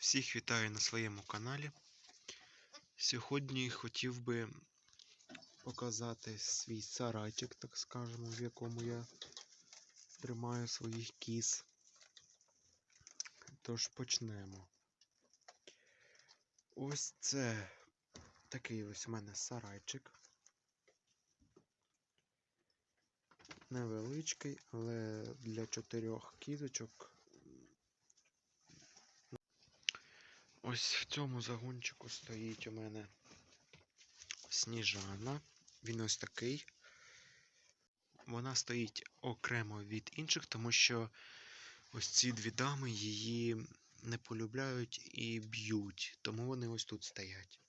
Всіх вітаю на своєму каналі. Сьогодні хотів би показати свій сарайчик, так скажемо, в якому я тримаю своїх кіз. Тож почнемо. Ось це такий ось у мене сарайчик. Невеличкий, але для чотирьох кізочок Ось в цьому загончику стоїть у мене сніжана. Він ось такий. Вона стоїть окремо від інших, тому що ось ці дві дами її не полюбляють і б'ють. Тому вони ось тут стоять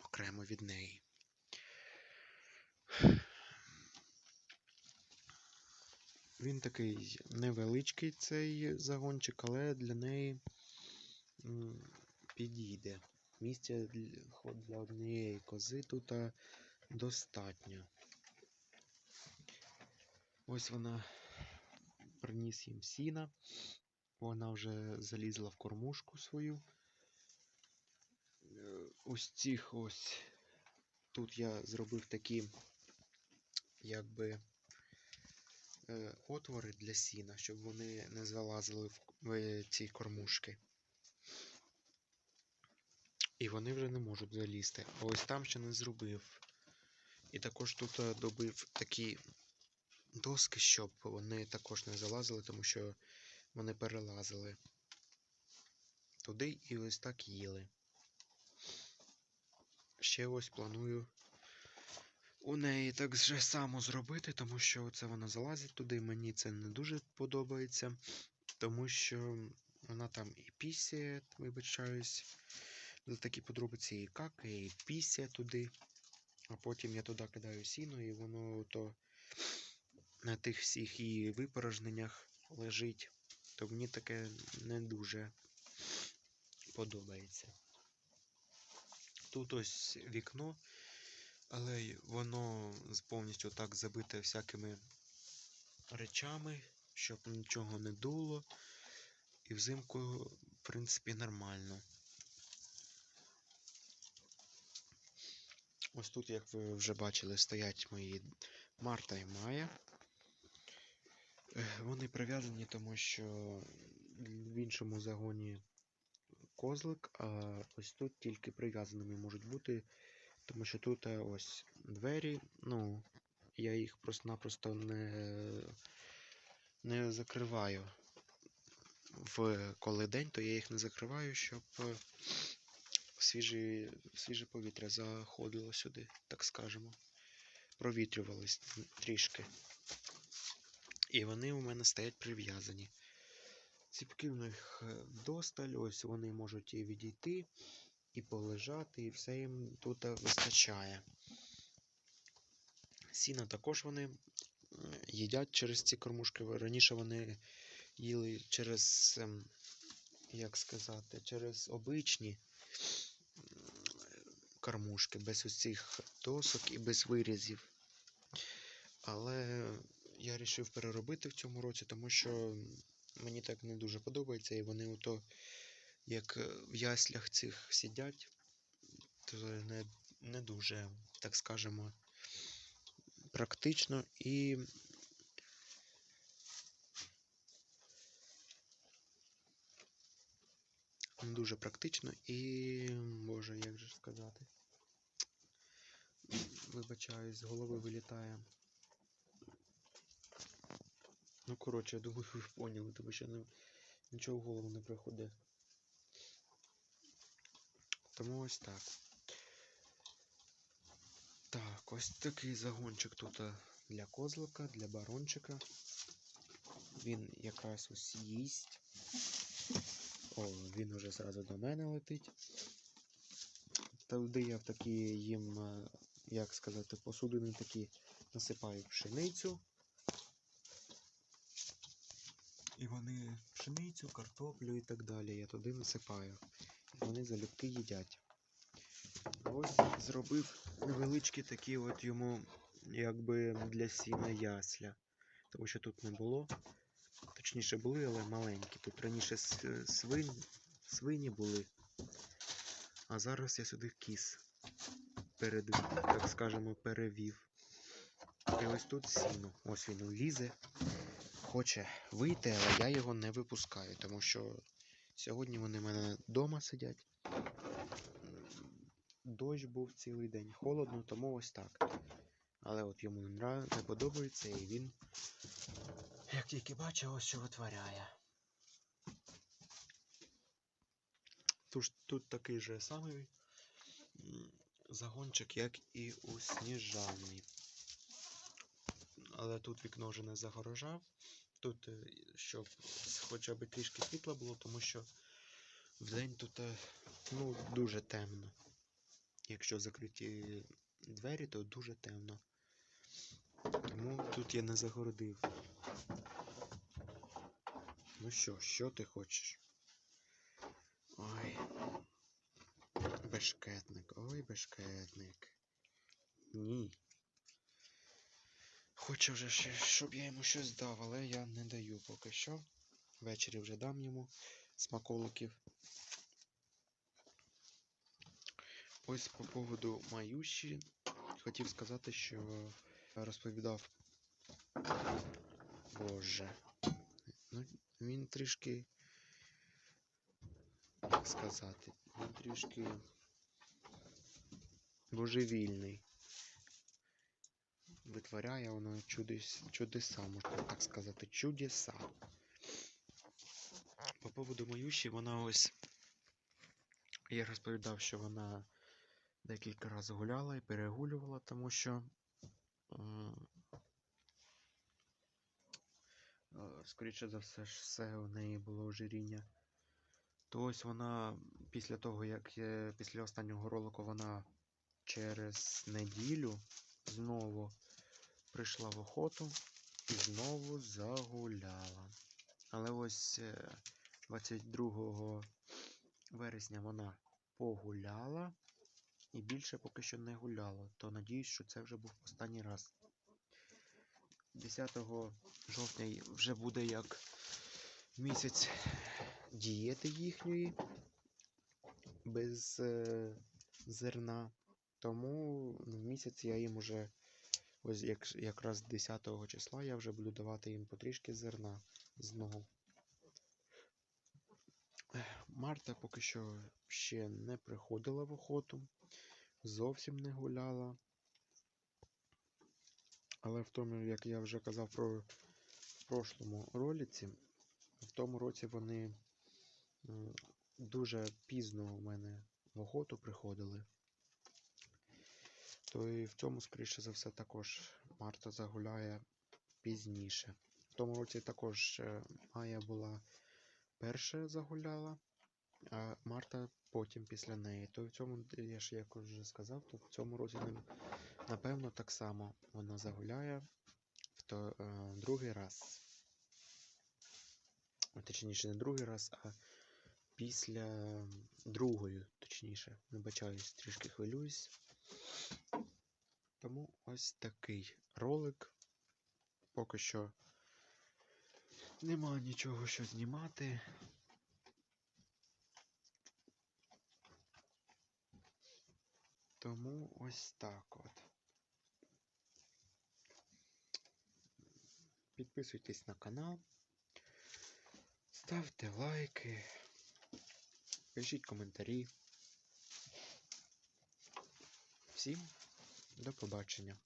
окремо від неї. Він такий невеличкий цей загончик, але для неї підійде. Місця для, однієї кози тут достатньо. Ось вона приніс їм сіна. Вона вже залізла в кормушку свою. Е, Ось цих ось тут я зробив такі, якби е, отвори для сіна, щоб вони не залазили в ці кормушки. І вони вже не можуть залізти. А ось там ще не зробив. І також тут е, добив такі доски, щоб вони також не залазили, тому що вони перелазили туди і ось так їли. Ще ось планую у неї так же само зробити, тому що це вона залазить туди. Мені це не дуже подобається, тому що вона там і пісє, вибачаюсь такі подробиці, і какає, і пісє туди. А потім я туди кидаю сіно, і воно то на тих всіх її випорожненнях лежить. То мені таке не дуже подобається. Тут ось вікно, але воно повністю так забите всякими речами, щоб нічого не дуло. І взимку, в принципі, нормально. Ось тут, як ви вже бачили, стоять мої Марта і Майя. Вони прив'язані, тому що в іншому загоні козлик, а ось тут тільки прив'язаними можуть бути, тому що тут е, ось двері, ну, я їх просто-напросто не, не закриваю. В коли день, то я їх не закриваю, щоб свіже, свіже повітря заходило сюди, так скажемо. Провітрювались трішки. І вони у мене стоять прив'язані. Ціпки в них е, вдосталь, ось вони можуть і відійти, і полежати, і все їм тут е, вистачає. Сіна також вони їдять через ці кормушки. Раніше вони їли через, ем, як сказати, через обичні кормушки, без усіх досок і без вирізів. Але я вирішив переробити в цьому році, тому що мені так не дуже подобається, і вони ото як е, в яслях цих сидять, то не, не дуже, так скажемо, практично і дуже практично і, боже, як же сказати, вибачаюсь, з голови вилітає. Ну, коротше, я думаю, ви поняли, тому що не, нічого в голову не приходить. Тому ось так. Так, ось такий загончик тут для козлика, для барончика. Він якраз ось їсть. О, він уже зразу до мене летить. Туди я в такі їм, як сказати, посудини такі насипаю пшеницю. І вони пшеницю, картоплю і так далі. Я туди насипаю. І вони залюбки їдять. Ось зробив невеличкі такі от йому якби для сіна ясля. Тому що тут не було. Точніше були, але маленькі. Тут раніше с- свин, свині були. А зараз я сюди кіс передвів, так скажемо, перевів. І ось тут сіно. Ось він лізе. Хоче вийти, але я його не випускаю, тому що сьогодні вони в мене вдома сидять. Дощ був цілий день, холодно, тому ось так. Але от йому не подобається і він, як тільки бачив, ось що витворяє. Тож тут такий же самий загончик, як і у сніжані. Але тут вікно вже не загорожав. Тут, е, щоб хоча б трішки світла було, тому що вдень тут е, ну, дуже темно. Якщо закриті двері, то дуже темно. Тому тут я не загородив. Ну що, що ти хочеш? Ой. Бешкетник, ой, бешкетник. Ні. Хоче вже ще, щоб я йому щось дав, але я не даю поки що. Ввечері вже дам йому смаколиків. Ось по поводу Маюші хотів сказати, що розповідав. Боже. Ну, він трішки. Як сказати, він трішки божевільний. Витворяє воно чудес, чудеса, можна так сказати, чудеса. По поводу Маюші, вона ось. Я розповідав, що вона декілька разів гуляла і перегулювала, тому що. Е, Скоріше за все, ж все у неї було ожиріння. То ось вона після того, як е, після останнього ролику вона через неділю знову прийшла в охоту і знову загуляла. Але ось е, 22 вересня вона погуляла і більше поки що не гуляла. То надіюсь, що це вже був останній раз. 10 жовтня вже буде як місяць дієти їхньої без е, зерна. Тому в місяць я їм уже ось як, якраз 10 числа я вже буду давати їм потрішки зерна знову. Марта поки що ще не приходила в охоту, зовсім не гуляла. Але в тому, як я вже казав про в прошлому ролиці, в тому році вони дуже пізно у мене в охоту приходили. То і в цьому, скоріше за все, також Марта загуляє пізніше. В тому році також е, Майя була перша загуляла, а Марта потім після неї. То в цьому, я ж як вже сказав, то в цьому році напевно так само вона загуляє в то, е, другий раз. Точніше, не другий раз, а після другої, точніше, вибачаюсь, трішки хвилююсь. Тому ось такий ролик. Поки що нема нічого що знімати. Тому ось так от. Підписуйтесь на канал, ставте лайки, пишіть коментарі. Всім до побачення.